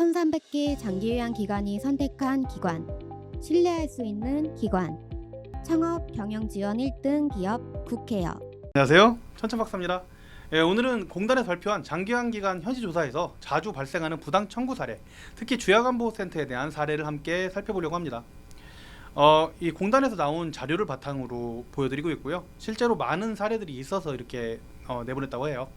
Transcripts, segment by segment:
1300개 장기 요양 기관이 선택한 기관. 신뢰할 수 있는 기관. 창업 경영 지원 1등 기업 국회요. 안녕하세요. 천천박사입니다. 예, 오늘은 공단에서 발표한 장기요양 기관 현지 조사에서 자주 발생하는 부당 청구 사례, 특히 주야간보호센터에 대한 사례를 함께 살펴보려고 합니다. 어, 이 공단에서 나온 자료를 바탕으로 보여드리고 있고요. 실제로 많은 사례들이 있어서 이렇게 어, 내보냈다고 해요.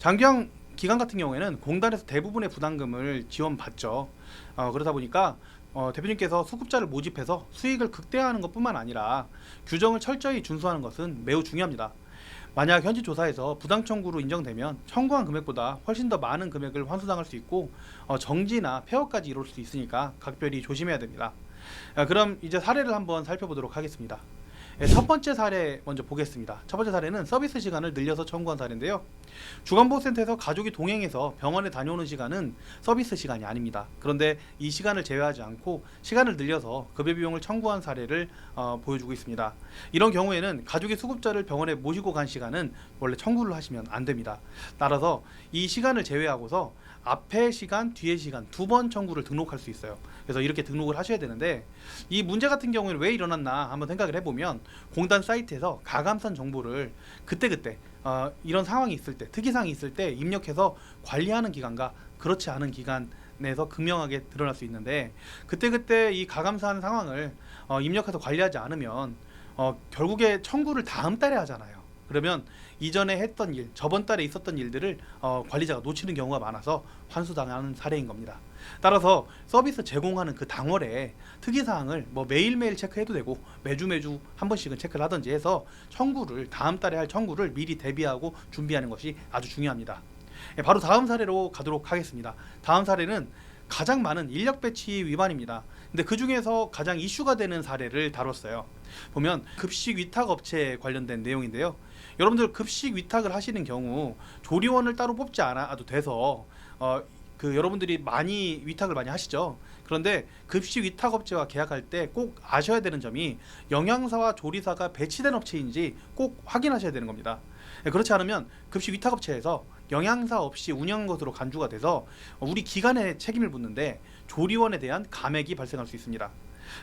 장기요양 기관 같은 경우에는 공단에서 대부분의 부담금을 지원받죠. 어, 그러다 보니까 어, 대표님께서 수급자를 모집해서 수익을 극대화하는 것뿐만 아니라 규정을 철저히 준수하는 것은 매우 중요합니다. 만약 현지 조사에서 부당 청구로 인정되면 청구한 금액보다 훨씬 더 많은 금액을 환수당할 수 있고 어, 정지나 폐업까지 이룰 수 있으니까 각별히 조심해야 됩니다. 아, 그럼 이제 사례를 한번 살펴보도록 하겠습니다. 예, 첫 번째 사례 먼저 보겠습니다. 첫 번째 사례는 서비스 시간을 늘려서 청구한 사례인데요. 주간보호센터에서 가족이 동행해서 병원에 다녀오는 시간은 서비스 시간이 아닙니다. 그런데 이 시간을 제외하지 않고 시간을 늘려서 급여 비용을 청구한 사례를 어, 보여주고 있습니다. 이런 경우에는 가족이 수급자를 병원에 모시고 간 시간은 원래 청구를 하시면 안 됩니다. 따라서 이 시간을 제외하고서 앞에 시간, 뒤에 시간 두 번 청구를 등록할 수 있어요. 그래서 이렇게 등록을 하셔야 되는데 이 문제 같은 경우에는 왜 일어났나 한번 생각을 해보면 공단 사이트에서 가감산 정보를 그때그때 어, 이런 상황이 있을 때 특이사항이 있을 때 입력해서 관리하는 기관과 그렇지 않은 기관에서 극명하게 드러날 수 있는데 그때그때 이 가감사한 상황을 어, 입력해서 관리하지 않으면 어, 결국에 청구를 다음 달에 하잖아요. 그러면 이전에 했던 일, 저번 달에 있었던 일들을 어, 관리자가 놓치는 경우가 많아서 환수당하는 사례인 겁니다. 따라서 서비스 제공하는 그 당월에 특이사항을 뭐 매일매일 체크해도 되고 매주 매주 한 번씩은 체크를 하든지 해서 청구를 다음 달에 할 청구를 미리 대비하고 준비하는 것이 아주 중요합니다. 예, 바로 다음 사례로 가도록 하겠습니다. 다음 사례는 가장 많은 인력 배치 위반입니다. 근데 그 중에서 가장 이슈가 되는 사례를 다뤘어요. 보면 급식 위탁 업체 관련된 내용인데요. 여러분들 급식 위탁을 하시는 경우 조리원을 따로 뽑지 않아도 돼서 어, 그 여러분들이 많이 위탁을 많이 하시죠. 그런데 급식 위탁 업체와 계약할 때 꼭 아셔야 되는 점이 영양사와 조리사가 배치된 업체인지 꼭 확인하셔야 되는 겁니다. 예, 그렇지 않으면 급식 위탁 업체에서 영양사 없이 운영 것으로 간주가 돼서 우리 기관에 책임을 묻는데 조리원에 대한 감액이 발생할 수 있습니다.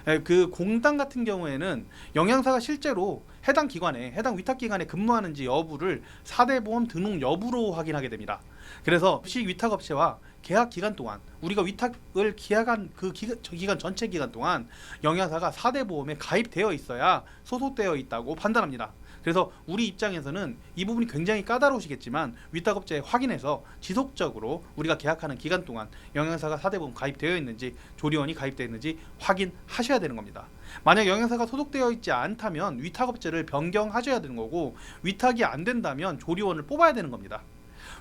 예, 그 공단 같은 경우에는 영양사가 실제로 해당 기관에 해당 위탁 기관에 근무하는지 여부를 사대보험 등록 여부로 확인하게 됩니다. 그래서 시 위탁 업체와 계약 기간 동안 우리가 위탁을 계약한 그 기간, 저 기간 전체 기간 동안 영양사가 사대보험에 가입되어 있어야 소속되어 있다고 판단합니다. 그래서 우리 입장에서는 이 부분이 굉장히 까다로우시겠지만 위탁업체에 확인해서 지속적으로 우리가 계약하는 기간 동안 영양사가 사대보험 가입되어 있는지 조리원이 가입되어 있는지 확인하셔야 되는 겁니다. 만약 영양사가 소속되어 있지 않다면 위탁업체를 변경하셔야 되는 거고 위탁이 안 된다면 조리원을 뽑아야 되는 겁니다.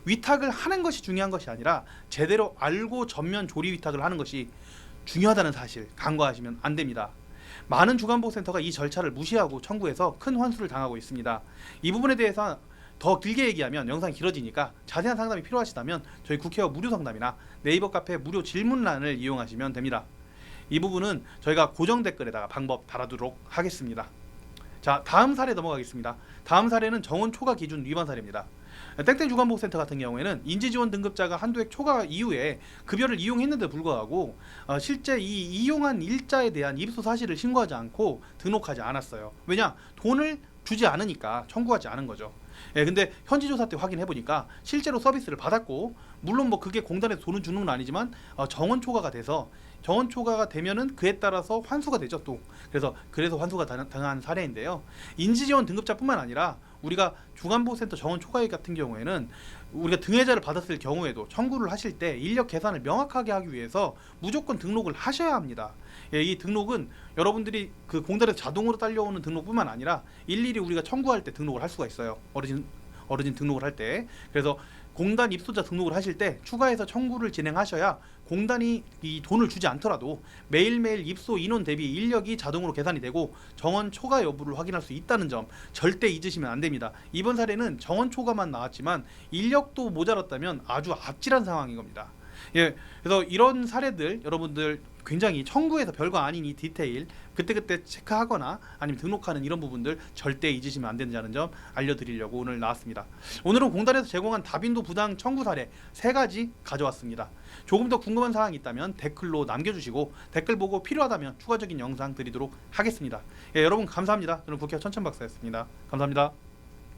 위탁을 하는 것이 중요한 것이 아니라 제대로 알고 전면 조리 위탁을 하는 것이 중요하다는 사실 간과하시면 안 됩니다. 많은 주간보호센터가 이 절차를 무시하고 청구해서 큰 환수를 당하고 있습니다. 이 부분에 대해서 더 길게 얘기하면 영상이 길어지니까 자세한 상담이 필요하시다면 저희 국회의원 무료 상담이나 네이버 카페 무료 질문란을 이용하시면 됩니다. 이 부분은 저희가 고정 댓글에다가 방법 달아두도록 하겠습니다. 자, 다음 사례 넘어가겠습니다. 다음 사례는 정원 초과 기준 위반 사례입니다. 땡땡 주간보호센터 같은 경우에는 인지지원 등급자가 한도액 초과 이후에 급여를 이용했는데 불구하고 어, 실제 이 이용한 일자에 대한 입소 사실을 신고하지 않고 등록하지 않았어요. 왜냐? 돈을 주지 않으니까 청구하지 않은 거죠. 예, 근데 현지 조사 때 확인해 보니까 실제로 서비스를 받았고 물론 뭐 그게 공단에서 돈을 주는 건 아니지만 어, 정원 초과가 돼서 정원 초과가 되면은 그에 따라서 환수가 되죠 또 그래서 그래서 환수가 당- 당한 사례인데요 인지지원 등급자뿐만 아니라 우리가 중간보호센터 정원 초과액 같은 경우에는 우리가 등회자를 받았을 경우에도 청구를 하실 때 인력 계산을 명확하게 하기 위해서 무조건 등록을 하셔야 합니다. 예, 이 등록은 여러분들이 그 공단에서 자동으로 딸려오는 등록뿐만 아니라 일일이 우리가 청구할 때 등록을 할 수가 있어요. 어르신 어르신 등록을 할 때. 그래서 공단 입소자 등록을 하실 때 추가해서 청구를 진행하셔야 공단이 이 돈을 주지 않더라도 매일매일 입소 인원 대비 인력이 자동으로 계산이 되고 정원 초과 여부를 확인할 수 있다는 점 절대 잊으시면 안 됩니다. 이번 사례는 정원 초과만 나왔지만 인력도 모자랐다면 아주 아찔한 상황인 겁니다. 예, 그래서 이런 사례들 여러분들 굉장히 청구해서 별거 아닌 이 디테일 그때그때 체크하거나 아니면 등록하는 이런 부분들 절대 잊으시면 안 된다는 점 알려드리려고 오늘 나왔습니다. 오늘은 공단에서 제공한 다빈도 부당 청구 사례 세 가지 가져왔습니다. 조금 더 궁금한 사항이 있다면 댓글로 남겨주시고 댓글 보고 필요하다면 추가적인 영상 드리도록 하겠습니다. 예, 여러분 감사합니다. 저는 국회 천천박사였습니다. 감사합니다.